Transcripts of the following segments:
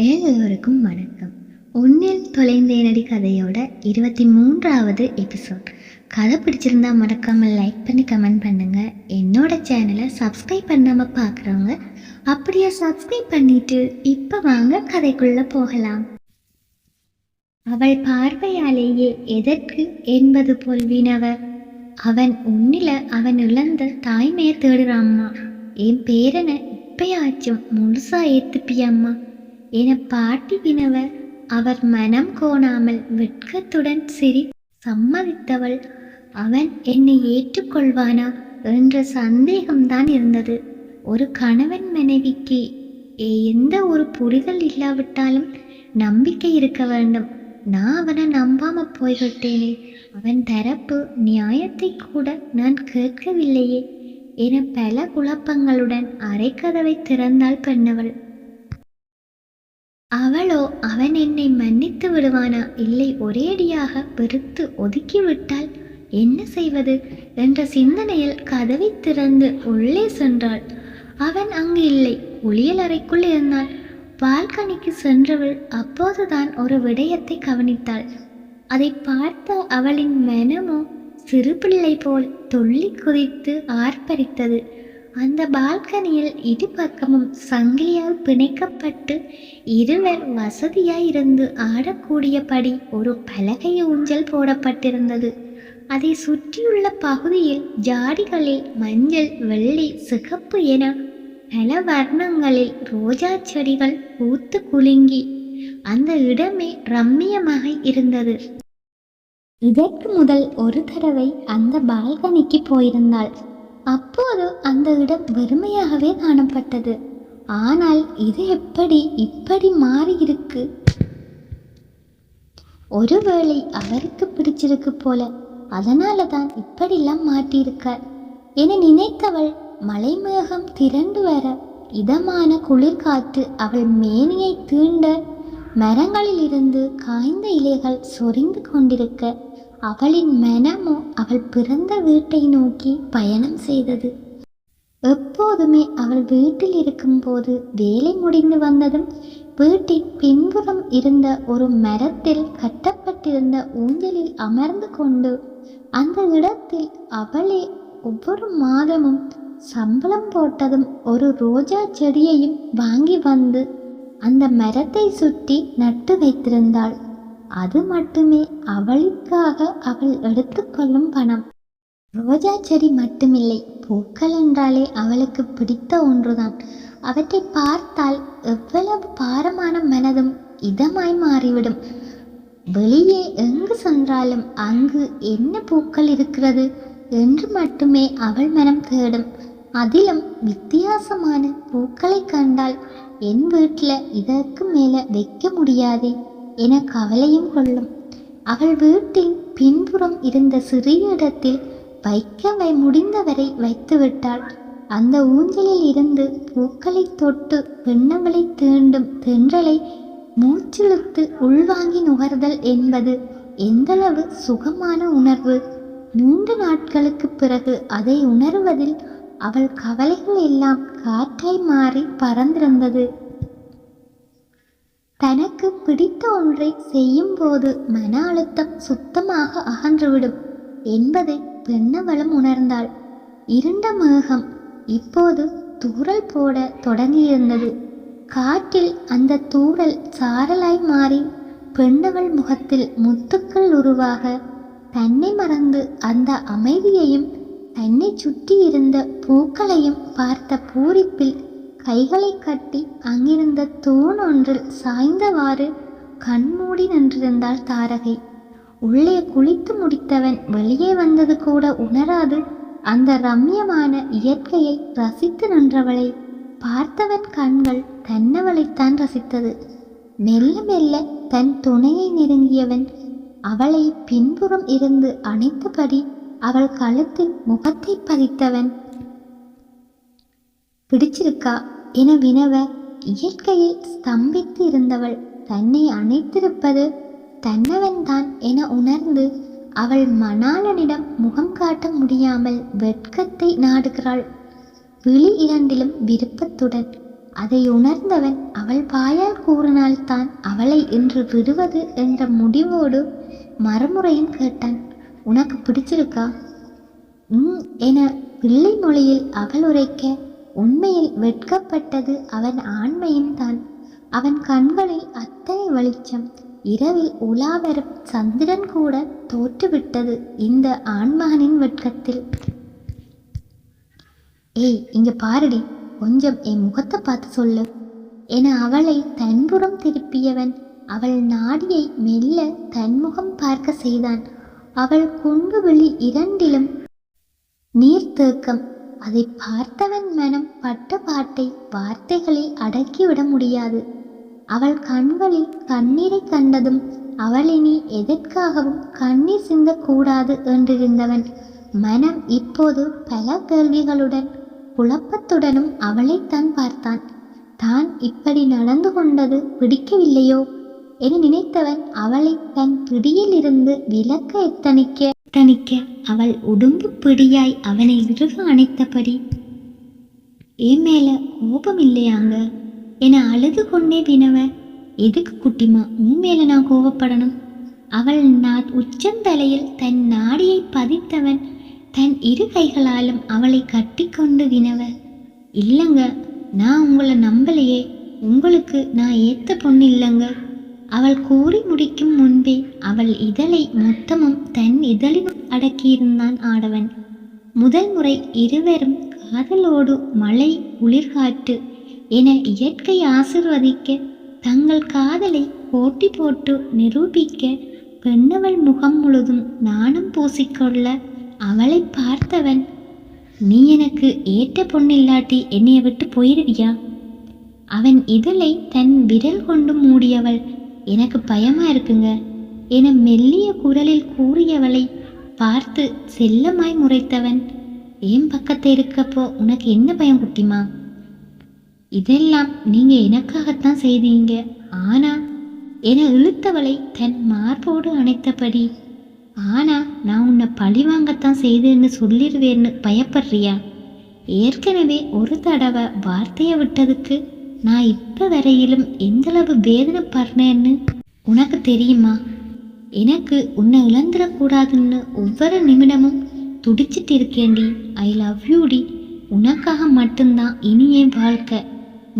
எல்லோருக்கும் வணக்கம். உன்னில் தொலைந்தேனடி கதையோட இருபத்தி மூன்றாவது எபிசோட் கதை பிடிச்சிருந்தா மறக்காமல் லைக் பண்ணி கமெண்ட் பண்ணுங்க. என்னோட சேனலை சப்ஸ்கிரைப் பண்ணாம பார்க்குறவங்க அப்படியே சப்ஸ்கிரைப் பண்ணிட்டு இப்போ வாங்க கதைக்குள்ள போகலாம். அவள் பார்வையாலேயே எதற்கு என்பது போல் வினவர் அவன் உன்னில அவன் இழந்த தாய்மையை தேடுறாம்மா. என் பேரனை இப்பயாச்சும் முழுசா ஏத்துப்பியம்மா என பாட்டி வினவ அவர் மனம் கோணாமல் வெட்கத்துடன் சிரி சம்மதித்தவள். அவன் என்னை ஏற்றுக்கொள்வானா என்ற சந்தேகம்தான் இருந்தது. ஒரு கணவன் மனைவிக்கு எந்த ஒரு புரிதல் இல்லாவிட்டாலும் நம்பிக்கை இருக்க வேண்டும். நான் அவனை நம்பாம போய்விட்டேனே. அவன் தரப்பு நியாயத்தை கூட நான் கேட்கவில்லையே என பல குழப்பங்களுடன் அரைக்கதவை திறந்தாள் பெண்ணவள். அவளோ அவன் என்னை மன்னித்து விடுவானா? இல்லை ஒரேடியாக பெருத்து ஒதுக்கிவிட்டால் என்ன செய்வது? என்ற சிந்தனையில் கதவை திறந்து உள்ளே சென்றாள். அவன் அங்கு இல்லை குளியல் அறைக்குள் இருந்தான் பால்கனிக்கு சென்றவள் அப்போதுதான் ஒரு விடயத்தை கவனித்தாள். அதை பார்த்த அவளின் மனமோ சிறு பிள்ளை போல் துள்ளி குதித்து ஆர்ப்பரித்தது. அந்த பால்கனியில் இருபக்கமும் சங்கிலியால் பிணைக்கப்பட்டு இருவர் வசதியாயிருந்து ஆடக்கூடியபடி ஒரு பலகை ஊஞ்சல் போடப்பட்டிருந்தது. அதை சுற்றியுள்ள பகுதியில் ஜாடிகளில் மஞ்சள் வெள்ளி சிகப்பு என பல வர்ணங்களில் ரோஜா செடிகள் பூத்து குலுங்கி அந்த இடமே ரம்மியமாக இருந்தது. இதற்கு முதல் ஒரு தடவை அந்த பால்கனிக்கு போயிருந்தாள். அப்போது அந்த இடம் வெறுமையாகவே காணப்பட்டது. ஆனால் இது எப்படி இப்படி மாறியிருக்கு? ஒருவேளை அவருக்கு பிடிச்சிருக்கு போல அதனால தான் இப்படிலாம் மாட்டியிருக்கார். என நினைத்தவள் மலைமேகம் திரண்டு வர இதமான குளிர்காற்று அவள் மேனியை தீண்ட மரங்களில் இருந்து காய்ந்த இலைகள் சொரிந்து கொண்டிருக்க அவளின் மனமோ அவள் பிறந்த வீட்டை நோக்கி பயணம் செய்தது. எப்போதுமே அவள் வீட்டில் இருக்கும்போது வேலை முடிந்து வந்ததும் வீட்டின் பின்புறம் இருந்த ஒரு மரத்தில் கட்டப்பட்டிருந்த ஊஞ்சலில் அமர்ந்து கொண்டு அந்த இடத்தில் அவளே ஒவ்வொரு மாதமும் சம்பளம் போட்டதும் ஒரு ரோஜா செடியையும் வாங்கி வந்து அந்த மரத்தை சுற்றி நட்டு வைத்திருந்தாள். அது மட்டுமே அவளுக்காக அவள் எடுத்துக்கொள்ளும் பணம். ரோஜா செடி மட்டுமில்லை பூக்கள் என்றாலே அவளுக்கு பிடித்த ஒன்றுதான். அவற்றை பார்த்தால் எவ்வளவு பாரமான மனதும் இதமாய் மாறிவிடும். வெளியே எங்கு சென்றாலும் அங்கு என்ன பூக்கள் இருக்கிறது என்று மட்டுமே அவள் மனம் தேடும். அதிலும் வித்தியாசமான பூக்களை கண்டால் என் வீட்டில் இதற்கு மேலே வைக்க முடியாதே. என கவலையும் கொள்ளும். அவள் வீட்டின் பின்புறம் இருந்த சிறிய இடத்தில் வைக்க முடிந்தவரை வைத்துவிட்டாள். அந்த ஊஞ்சலில் இருந்து பூக்களை தொட்டு பெண்ணங்களை தீண்டும் தென்றலை மூச்சிழுத்து உள்வாங்கி நுகர்தல் என்பது எந்தளவு சுகமான உணர்வு. நீண்ட நாட்களுக்கு பிறகு அதை உணர்வதில் அவள் கவலைகள் எல்லாம் காற்றாய் மாறி பறந்திருந்தது. தனக்கு பிடித்த ஒன்றை செய்யும்போது மன அழுத்தம் சுத்தமாக அகன்றுவிடும் என்பதை பெண்ணவளும் உணர்ந்தாள். இருண்ட மேகம் இப்போது தூறல் போட தொடங்கியிருந்தது. காற்றில் அந்த தூறல் சாரலாய் மாறி பெண்ணவள் முகத்தில் முத்துக்கள் உருவாக தன்னை மறந்து அந்த அமைதியையும் தன்னை சுற்றி இருந்த பூக்களையும் பார்த்த பூரிப்பில் கைகளை கட்டி அங்கிருந்த தூண் ஒன்றில் சாய்ந்தவாறு கண்மூடி நின்றிருந்தாள் தாரகை. உள்ளே குளித்து முடித்தவன் வெளியே வந்தது கூட உணராது அந்த ரம்யமான இயற்கையை ரசித்து நின்றவளை பார்த்தவன் கண்கள் தன்னவளைத்தான் ரசித்தது. மெல்ல மெல்ல தன் துணையை நெருங்கியவன் அவளை பின்புறம் இருந்து அணைத்தபடி அவள் கழுத்தில் முகத்தை பதித்தவன் பிடிச்சிருக்கா? என வினவ இயற்கையில் ஸ்தம்பித்து இருந்தவள் தன்னை அணைத்திருப்பது தன்னவன்தான் என உணர்ந்து அவள் மணாளனிடம் முகம் காட்ட முடியாமல் வெட்கத்தை நாடுகிறாள். விழி இரண்டிலும் விருப்பத்துடன் அதை உணர்ந்தவன் அவள் வாயால் கூறினால்தான் அவளை இன்று விடுவது என்ற முடிவோடு மறுமுறையும் கேட்டான். உனக்கு பிடிச்சிருக்கா? ம் என பிள்ளை மொழியில் அவள் உரைக்க உண்மையில் வெட்கப்பட்டது அவன் ஆண்மையும் தான் அவன் கண்களில் அத்தனை வெளிச்சம் இரவில் உலாவரும் சந்திரன் கூட தோற்றுவிட்டது இந்த ஆண்மகனின் வெட்கத்தில். ஏய் இங்க பாருடி கொஞ்சம் என் முகத்தை பார்த்து சொல்லு. என அவளை தன்புறம் திருப்பியவன் அவள் நாடியை மெல்ல தன்முகம் பார்க்க செய்தான். அவள் குண்டு விழி இரண்டிலும் நீர்த்தேக்கம் அதை பார்த்தவன் மனம் பட்ட பாட்டை வார்த்தைகளில் அடக்கிவிட முடியாது. அவள் கண்களில் கண்ணீரை கண்டதும் அவள் இனி எதற்காகவும் கண்ணீர் சிந்தக்கூடாது என்றிருந்தவன். மனம் இப்போது பல கேள்விகளுடன் குழப்பத்துடனும் அவளைத்தான் பார்த்தான். தான் இப்படி நடந்து கொண்டது பிடிக்கவில்லையோ? என நினைத்தவன் அவளை தன் பிடியிலிருந்து விலக்க எத்தனிக்க தணிக்க அவள் உடும்பு பிடியாய் அவனை இறுக அணைத்தபடி ஏன் மேல கோபம் இல்லையாங்க? என அழுது கொண்டே வினவ எதுக்கு குட்டிமா உன் மேல நான் கோபப்படணும்? அவள் நான் உச்சந்தலையில் தன் நாடியை பதித்தவன் தன் இரு கைகளாலும் அவளை கட்டிக்கொண்டு வினவ இல்லைங்க நான் உங்களை நம்பலையே. உங்களுக்கு நான் ஏத்த பொண்ணு இல்லைங்க. அவள் கூறி முடிக்கும் முன்பே அவள் இதழை மொத்தமும் தன் இதழில் அடக்கியிருந்தான் ஆடவன். முதல் முறை இருவரும் காதலோடு மழை குளிர்காற்று என இயற்கை ஆசிர்வதிக்க தங்கள் காதலை போட்டி போட்டு நிரூபிக்க பெண்ணவள் முகம் முழுதும் நாணம் பூசிக்கொள்ள அவளை பார்த்தவன் நீ எனக்கு ஏற்ற பொண்ணில்லாட்டி என்னைய விட்டு போயிடுவியா அவன் இதழை தன் விரல் கொண்டு மூடியவள் எனக்கு பயமா இருக்குங்க. என மெல்லிய குரலில் கூறியவளை பார்த்து செல்லமாய் முறைத்தவன் என் பக்கத்தில் இருக்கப்போ உனக்கு என்ன பயம் குட்டிமா? இதெல்லாம் நீங்க எனக்காகத்தான் செய்தீங்க. ஆனா என இழுத்தவளை தன் மார்போடு அணைத்தபடி ஆனா நான் உன்னை பழி வாங்கத்தான் செய்தேன்னு சொல்லிடுவேன்னு பயப்படுறியா? ஏற்கனவே ஒரு தடவை வார்த்தையை விட்டதுக்கு நான் இப்போ வரையிலும் எந்தளவு வேதனை படுறேன்னு உனக்கு தெரியுமா? எனக்கு உன்னை இழந்துடக்கூடாதுன்னு ஒவ்வொரு நிமிடமும் துடிச்சிட்டு இருக்கேன்டி. ஐ லவ் யூடி உனக்காக மட்டும்தான் இனி என் வாழ்க்கை.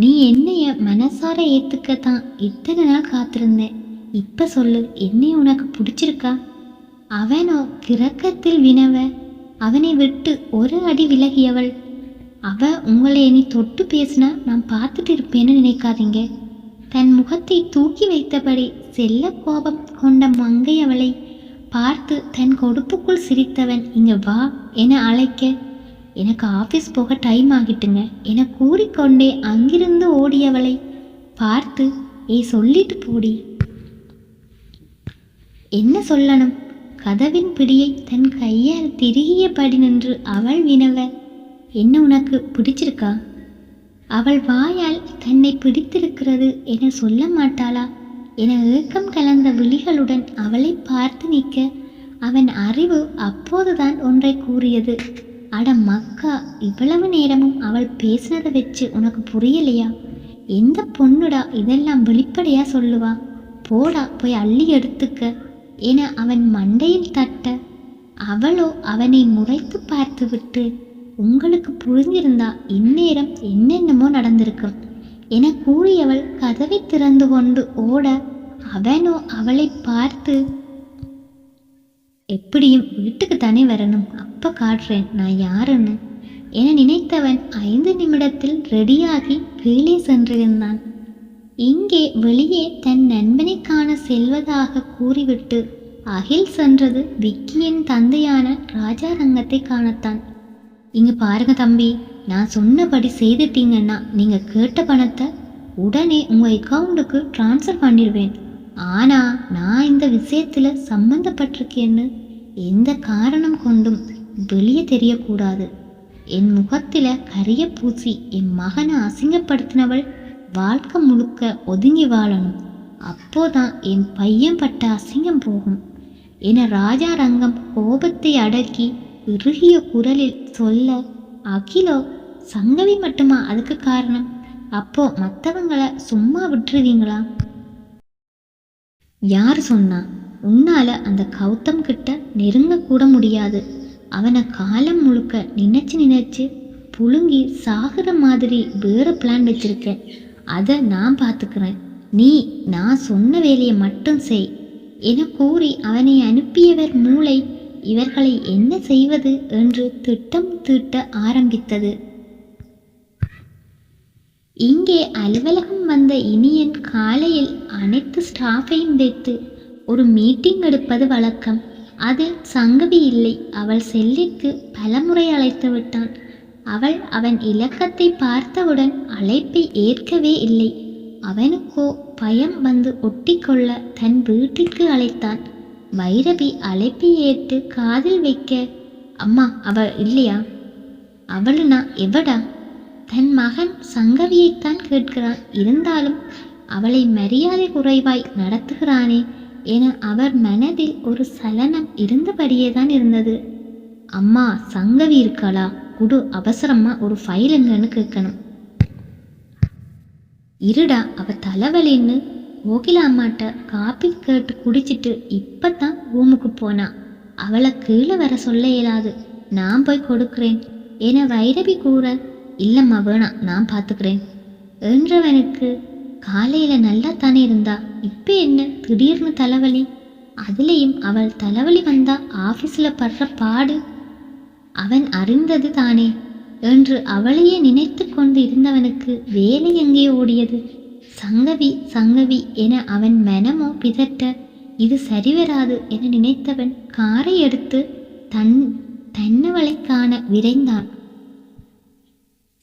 நீ என்னைய மனசார ஏற்றுக்க தான் இத்தனை நாள் காத்திருந்தேன். இப்போ சொல்லு என்னைய உனக்கு பிடிச்சிருக்கா? அவனோ கிறக்கத்தில் வினவ அவனை விட்டு ஒரு அடி விலகியவள். அவ உங்களை இனி தொட்டு பேசினா நான் பார்த்துட்டு இருப்பேன்னு நினைக்காதீங்க. தன் முகத்தை தூக்கி வைத்தபடி செல்ல கோபம் கொண்ட மங்கை அவளை பார்த்து தன் கொடுப்புக்குள் சிரித்தவன் இங்க வா என அழைக்க எனக்கு ஆஃபீஸ் போக டைம் ஆகிட்டுங்க என கூறிக்கொண்டே அங்கிருந்து ஓடியவளை பார்த்து ஏய் சொல்லிட்டு போடி. என்ன சொல்லணும்? கதவின் பிடியை தன் கையால் திருகியபடி நின்று அவள் வினவ என்ன உனக்கு பிடிச்சிருக்கா? அவள் வாயால் தன்னை பிடித்திருக்கிறது என சொல்ல மாட்டாளா? என ஏக்கம் கலந்த விழிகளுடன் அவளை பார்த்து நிற்க அவன் அறிவு அப்போதுதான் ஒன்றை கூறியது. அட மக்கா இவ்வளவு நேரமும் அவள் பேசினதை வச்சு உனக்கு புரியலையா? எந்த பொண்ணுடா இதெல்லாம் வெளிப்படையா சொல்லுவா? போடா போய் அள்ளி எடுத்துக்க என அவன் மண்டையில் தட்ட அவளோ அவனை முறைத்து பார்த்துவிட்டு உங்களுக்கு புரிஞ்சிருந்தா இந்நேரம் என்னென்னமோ நடந்திருக்கும். என கூறியவள் கதவை திறந்து கொண்டு ஓட அவனோ அவளை பார்த்து எப்படியும் வீட்டுக்கு தானே வரணும். அப்ப காட்டுறேன். நான் யாருன்னு? என நினைத்தவன் ஐந்து நிமிடத்தில் ரெடியாகி கீழே சென்றிருந்தான். இங்கே வெளியே தன் நண்பனை காண செல்வதாக கூறிவிட்டு அகில் சென்றது விக்கியின் தந்தையான ராஜாரங்கத்தை காணத்தான். இங்கே பாருங்க தம்பி நான் சொன்னபடி செய்துட்டீங்கன்னா நீங்கள் கேட்ட பணத்தை உடனே உங்கள் அக்கௌண்ட்டுக்கு ட்ரான்ஸ்ஃபர் பண்ணிடுவேன். ஆனால் நான் இந்த விஷயத்தில் சம்மந்தப்பட்டிருக்கேன்னு எந்த காரணம் கொண்டும் வெளியே தெரியக்கூடாது. என் முகத்தில் கரிய பூசி என் மகனை அசிங்கப்படுத்தினவள் வாழ்க்கை முழுக்க ஒதுங்கி வாழணும். அப்போதான் என் பையன் பட்ட அசிங்கம் போகும். என ராஜா ரங்கம் கோபத்தை அடக்கி இறுகிய குரலில் சொல்ல அகிலோ சங்கவி மட்டுமா அதுக்கு காரணம்? அப்போ மற்றவங்களை சும்மா விட்டுருவீங்களா? யார் சொன்னா உன்னால அந்த கௌதம் கிட்ட நெருங்க கூட முடியாது. அவனை காலம் முழுக்க நினைச்சு நினைச்சு புழுங்கி சாகுற மாதிரி வேற பிளான் வச்சிருக்கேன் அதை நான் பார்த்துக்கிறேன் நீ நான் சொன்ன வேலையை மட்டும் செய். என கூறி அவனை அனுப்பியவர் மூளை இவர்களை என்ன செய்வது என்று திட்டம் தீட்ட ஆரம்பித்தது. இங்கே அலுவலகம் வந்த இனியன் காலையில் அனைத்து ஸ்டாஃபையும் வைத்து ஒரு மீட்டிங் எடுப்பது வழக்கம். அதில் சங்கவி இல்லை. அவள் செல்லிற்கு பலமுறை அழைத்து விட்டான். அவள் அவன் இலக்கத்தை பார்த்தவுடன் அழைப்பை ஏற்கவே இல்லை. அவனுக்கோ பயம் வந்து ஒட்டிக்கொள்ள தன் வீட்டிற்கு அழைத்தான். வைரவி அழைப்பி ஏற்று காதில் வைக்க அம்மா அவ இல்லையா? அவளுனா எவடா? தன் மகன் சங்கவியைத்தான் கேட்கிறான். இருந்தாலும் அவளை மரியாதை குறைவாய் நடத்துகிறானே என அவர் மனதில் ஒரு சலனம் இருந்தபடியே தான் இருந்தது. அம்மா சங்கவி இருக்காளா? குடு அவசரமா ஒரு ஃபைல் எங்கன்னு கேட்கணும். இருடா அவ தலைவலின்னு கோகிலா அம்மாட்ட காப்பி கேட்டு குடிச்சிட்டு இப்பதான் ரூமுக்கு போனா. அவளை கீழே வர சொல்ல இயலாது. நான் போய் கொடுக்கிறேன். என வைரவி கூற இல்லம்மா வேணாம் நான் பார்த்துக்கிறேன் என்றவனுக்கு காலையில நல்லா தானே இருந்தா. இப்போ என்ன திடீர்னு தலைவலி? அதுலேயும் அவள் தலைவலி வந்தா ஆஃபீஸில் படுற பாடு. அவன் அறிந்தது தானே. என்று அவளையே நினைத்து கொண்டு இருந்தவனுக்கு வேலை எங்கே ஓடியது? சங்கவி சங்கவி என அவன் மனமோ பிதட்ட இது சரிவராது என நினைத்தவன் காரை எடுத்து தன் தன்னவளை காண விரைந்தான்.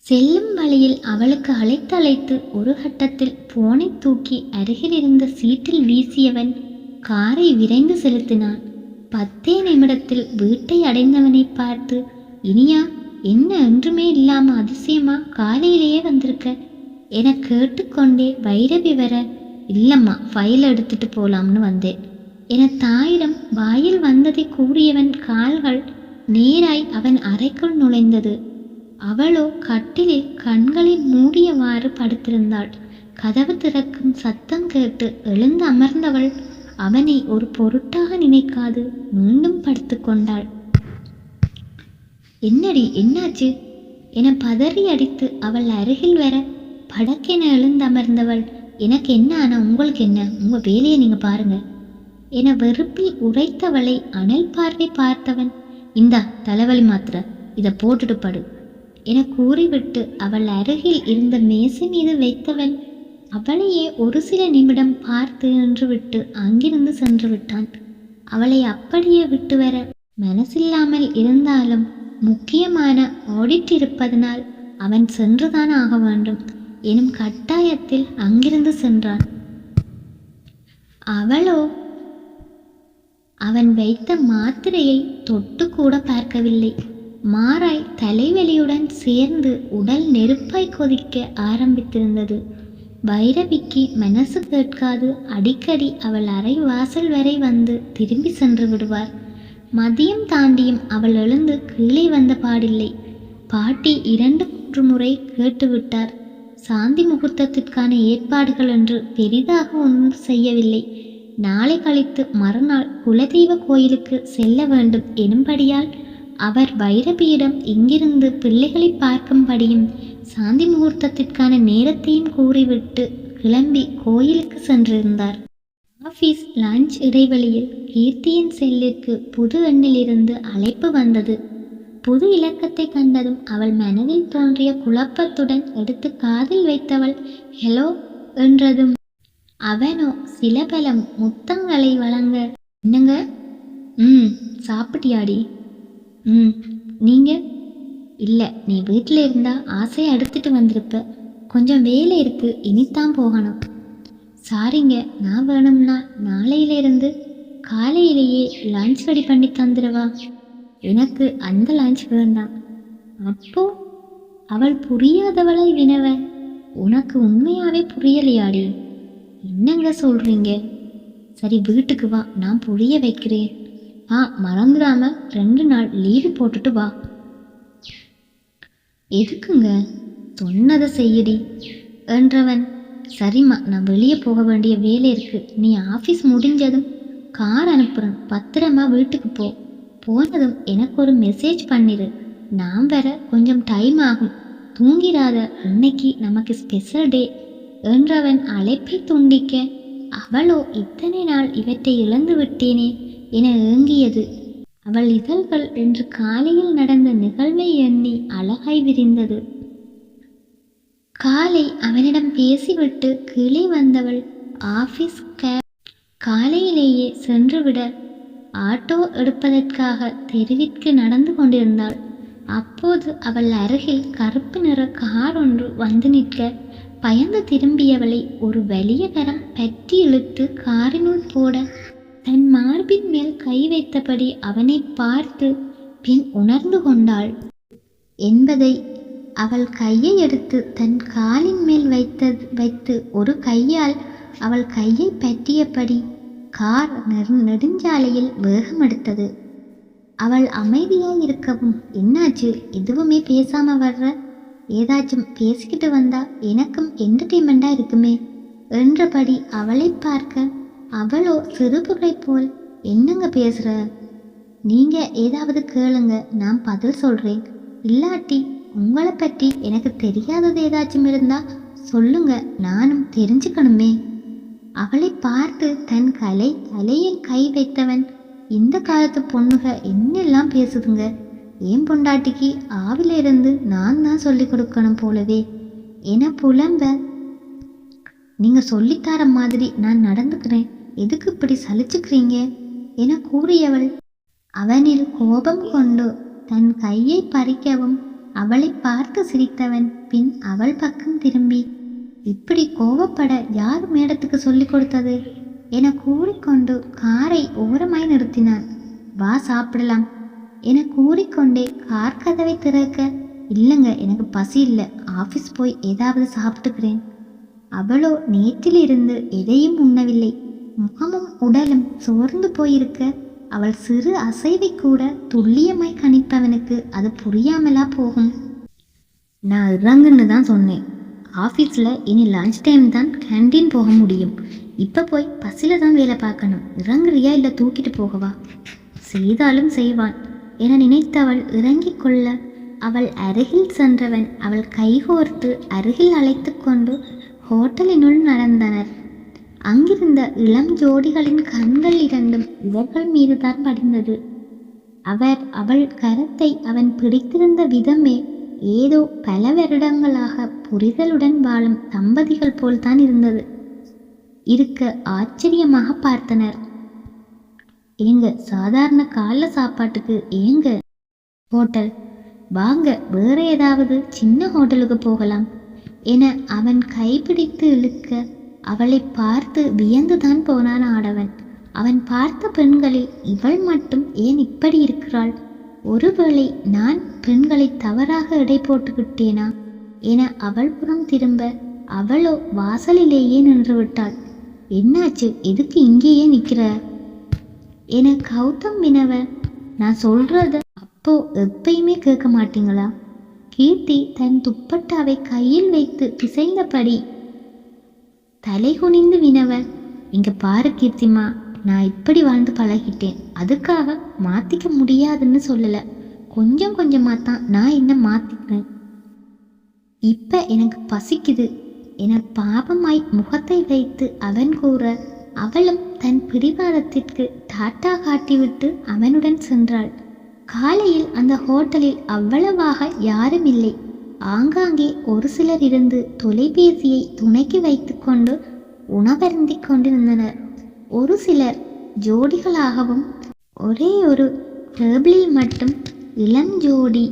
செல்லும் வழியில் அவளுக்கு அழைத்தழைத்து ஒரு கட்டத்தில் போனை தூக்கி அருகில் இருந்த சீட்டில் வீசியவன் காரை விரைந்து செலுத்தினான். பத்தே நிமிடத்தில் வீட்டை அடைந்தவனை பார்த்து இனியா என்ன என்றுமே இல்லாம அதிசயமா காலையிலேயே வந்திருக்க? என கேட்டுக்கொண்டே வைரவி வர இல்லம்மா ஃபைல் எடுத்துட்டு போலாம்னு வந்தேன். என தாயிடம் வாயில் வந்ததை கூறியவன் கால்கள் நேராய் அவன் அறைக்குள் நுழைந்தது. அவளோ கட்டிலில் கண்களை மூடியவாறு படுத்திருந்தாள். கதவு திறக்கும் சத்தம் கேட்டு எழுந்து அமர்ந்தவள் அவனை ஒரு பொருட்டாக நினைக்காது மீண்டும் படுத்துக்கொண்டாள் என்னடி என்னாச்சு? என பதறி அடித்து அவள் அருகில் வர படக்கென எழுந்தமர்ந்தவள். எனக்கு என்ன ஆனா உங்களுக்கு என்ன? உங்க வேலையை நீங்க பாருங்க. என வெறுப்பில் உரைத்தவளை அனல் பார்வை பார்த்தவன். இந்தா தலைவலி மாத்திரை இதை போட்டுட்டு படு. என கூறிவிட்டு அவள் அருகில் இருந்த மேசை மீது வைத்தவன். அவளையே ஒரு சில நிமிடம் பார்த்து நின்றுவிட்டு அங்கிருந்து சென்று விட்டான். அவளை அப்படியே விட்டு வர மனசில்லாமல் இருந்தாலும் முக்கியமான ஆடிட் இருப்பதனால் அவன் சென்றுதான் ஆக வேண்டும். எனும் கட்டாயத்தில் அங்கிருந்து சென்றான். அவளோ? அவன் வைத்த மாத்திரையை தொட்டு கூட பார்க்கவில்லை. மாறாய் தலைவலியுடன் சேர்ந்து உடல் நெருப்பாய் கொதிக்க ஆரம்பித்திருந்தது. பைரவிக்கு மனசு கேட்காது. அடிக்கடி அவள் அறை வாசல் வரை வந்து திரும்பி சென்று விடுவார் மதியம் தாண்டியும் அவள் எழுந்து கீழே வந்த பாடில்லை. பாட்டி இரண்டு மூன்று முறை கேட்டுவிட்டார். சாந்தி முகூர்த்தத்திற்கான ஏற்பாடுகள் என்று பெரிதாக ஒன்றும் செய்யவில்லை. நாளை கழித்து மறுநாள் குலதெய்வ கோயிலுக்கு செல்ல வேண்டும் எனும்படியால் அவர் பைரவியிடம் இங்கிருந்து பிள்ளைகளை பார்க்கும்படியும் சாந்தி முகூர்த்தத்திற்கான நேரத்தையும் கூறிவிட்டு கிளம்பி கோயிலுக்கு சென்றிருந்தார். ஆஃபீஸ் லஞ்ச் இடைவெளியில் கீர்த்தியின் செல்லிற்கு புது எண்ணிலிருந்து அழைப்பு வந்தது. புது இலக்கத்தை கண்டதும் அவள் மனதில் தோன்றிய குழப்பத்துடன் எடுத்து காதில் வைத்தவள் ஹலோ என்றதும் அவனோ சில பல முத்தங்களை வழங்க. என்னங்க? ம் சாப்பிட்டியாடி. ம் நீங்கள் இல்லை நீ வீட்டில் இருந்தா ஆசையை எடுத்துட்டு வந்திருப்ப. கொஞ்சம் வேலை இருக்கு இனித்தான் போகணும். சாரிங்க நான் வேணும்னா நாளையிலிருந்து காலையிலேயே லஞ்ச் ரெடி பண்ணி தந்துடுவா? எனக்கு அந்த லஞ்ச் வேண்டாம். அப்போ அவள் புரியாதவளை வினவ உனக்கு உண்மையாவே புரியலையாடி? என்னங்க சொல்றீங்க? சரி வீட்டுக்கு வா. நான் புரிய வைக்கிறேன். ஆ மறந்துடாம ரெண்டு நாள் லீவு போட்டுட்டு வா. எதுக்குங்க? சொன்னதை செய்யடி என்றவன். சரிம்மா நான் வெளியே போக வேண்டிய வேலை இருக்கு. நீ ஆஃபீஸ் முடிஞ்சதும் கார் அனுப்புகிறேன் பத்திரமா வீட்டுக்கு போ. போனதும் எனக்கு ஒரு மெசேஜ் பண்ணிடு நான் வர கொஞ்சம் டைம் ஆகும். தூங்கிடாத இன்னைக்கு நமக்கு ஸ்பெஷல் டே என்றவன் அழைப்பை துண்டிக்க அவளோ இத்தனை நாள் இவற்றை இழந்து விட்டேனே என ஏங்கியது. அவள் இதழ்கள் இன்று காலையில் நடந்த நிகழ்வை எண்ணி அழகாய் விரிந்தது. காலை அவனிடம் பேசிவிட்டு கீழே வந்தவள் ஆபீஸ் கேப் காலையிலேயே சென்றுவிட ஆட்டோ எடுப்பதற்காக தெருவிற்கு நடந்து கொண்டிருந்தாள். அப்போது அவள் அருகில் கருப்பு நிற கார் ஒன்று வந்து நிற்க பயந்து திரும்பியவளை ஒரு வலிய கரம் பற்றி இழுத்து காரினுள் போட தன் மார்பின் மேல் கை வைத்தபடி அவனை பார்த்து பின் உணர்ந்து கொண்டாள். என்பதை அவள் கையை எடுத்து தன் காலின் மேல் வைத்தது வைத்து ஒரு கையால் அவள் கையை பற்றியபடி கார் நெடு நெடுஞ்சாலையில் வேகம் எடுத்தது. அவள் அமைதியாக இருக்கவும் என்னாச்சு? எதுவுமே பேசாமல் வர்ற? ஏதாச்சும் பேசிக்கிட்டு வந்தா எனக்கும் என்டர்டெயின்மெண்ட்டாக இருக்குமே என்றபடி அவளை பார்க்க அவளோ சிறுபுகை போல் என்னங்க பேசுற? நீங்கள் ஏதாவது கேளுங்க நான் பதில் சொல்கிறேன் இல்லாட்டி உங்களை பற்றி எனக்கு தெரியாதது ஏதாச்சும் இருந்தால் சொல்லுங்க நானும் தெரிஞ்சுக்கணுமே? அவளை பார்த்து தன் கலை தலையில் கை வைத்தவன். இந்த காலத்து பொண்ணுக என்னெல்லாம் பேசுதுங்க? ஏன் பொண்டாட்டிக்கு ஆவிலிருந்து நான் தான் சொல்லி கொடுக்கணும் போலவே? என புலம்ப நீங்க சொல்லித்தர மாதிரி நான் நடந்துக்கிறேன். எதுக்கு இப்படி சலிச்சுக்கிறீங்க? என கூறியவள். அவனில் கோபம் கொண்டு தன் கையை பறிக்கவும் அவளை பார்த்து சிரித்தவன். பின் அவள் பக்கம் திரும்பி இப்படி கோவப்பட யார் மேடத்துக்கு சொல்லிக் கொடுத்தது? என கூறிக்கொண்டு காரை ஓரமாய் நிறுத்தினான். வா சாப்பிடலாம். என கூறிக்கொண்டே கார் கதவை திறக்க இல்லைங்க எனக்கு பசி இல்லை. ஆஃபீஸ் போய் ஏதாவது சாப்பிட்டுக்கிறேன். அவளோ நேற்றிலிருந்து எதையும் உண்ணவில்லை. முகமும் உடலும் சோர்ந்து போயிருக்க அவள் சிறு அசைவை கூட துல்லியமாய் கணிப்பவனுக்கு அது புரியாமலா போகும். நான் இறங்குன்னு தான் சொன்னேன். ஆஃபீஸில் இனி லஞ்ச் டைம் தான் கேன்டீன் போக முடியும். இப்போ போய் பஸ்ஸில் தான் வேலை பார்க்கணும். இறங்குறியா இல்லை தூக்கிட்டு போகவா? செய்தாலும் செய்வான். என நினைத்தவள் இறங்கிக் கொள்ள அவள் அருகில் சென்றவன் அவள் கைகோர்த்து அருகில் அழைத்து கொண்டு ஹோட்டலினுள் நடந்தனர். அங்கிருந்த இளம் ஜோடிகளின் கண்கள் இரண்டும் இவர்கள் மீதுதான் படிந்தது. அவர் அவள் கரத்தை அவன் பிடித்திருந்த விதமே ஏதோ பல வருடங்களாக புரிதலுடன் வாழும் தம்பதிகள் போல்தான் இருந்தது. இருக்க ஆச்சரியமாக பார்த்தனர். ஏங்க சாதாரண காலைல சாப்பாட்டுக்கு ஏங்க? ஹோட்டல் வாங்க வேற ஏதாவது சின்ன ஹோட்டலுக்கு போகலாம் என அவன் கைப்பிடித்து இழுக்க அவளை பார்த்து வியந்துதான் போனான் ஆடவன். அவன் பார்த்த பெண்களில் இவள் மட்டும் ஏன் இப்படி இருக்கிறாள்? ஒருவேளை நான் பெண்களை தவறாக எடை போட்டுக்கிட்டேனா என அவள் புறம் திரும்ப அவளோ வாசலிலேயே நின்று விட்டாள். என்னாச்சு? எதுக்கு இங்கேயே நிற்கிற என கௌதம் வினவ நான் சொல்றத அப்போ எப்பயுமே கேட்க மாட்டீங்களா கீர்த்தி தன் துப்பட்டாவை கையில் வைத்து பிசைந்தபடி தலை குனிந்து வினவ இங்க பாரு கீர்த்திமா நான் இப்படி வாழ்ந்து பழகிட்டேன். அதுக்காக மாற்றிக்க முடியாதுன்னு சொல்லலை. கொஞ்சம் கொஞ்சமாக தான் நான் என்ன மாற்றிக்கிறேன் இப்போ எனக்கு பசிக்குது. என பாபமாய் முகத்தை வைத்து அவன் கூற அவளும் தன் பிடிவாதத்திற்கு டாட்டா காட்டிவிட்டு அவனுடன் சென்றாள். காலையில் அந்த ஹோட்டலில் அவ்வளவாக யாரும் இல்லை. ஆங்காங்கே ஒரு சிலர் இருந்து தொலைபேசியை துணைக்கு வைத்துக்கொண்டு உணவருந்திக் கொண்டிருந்தனர். ஒரு சிலர் ஜோடிகளாகவும் ஒரே ஒரு டேபிளில் மட்டும் இளஞ்சோடி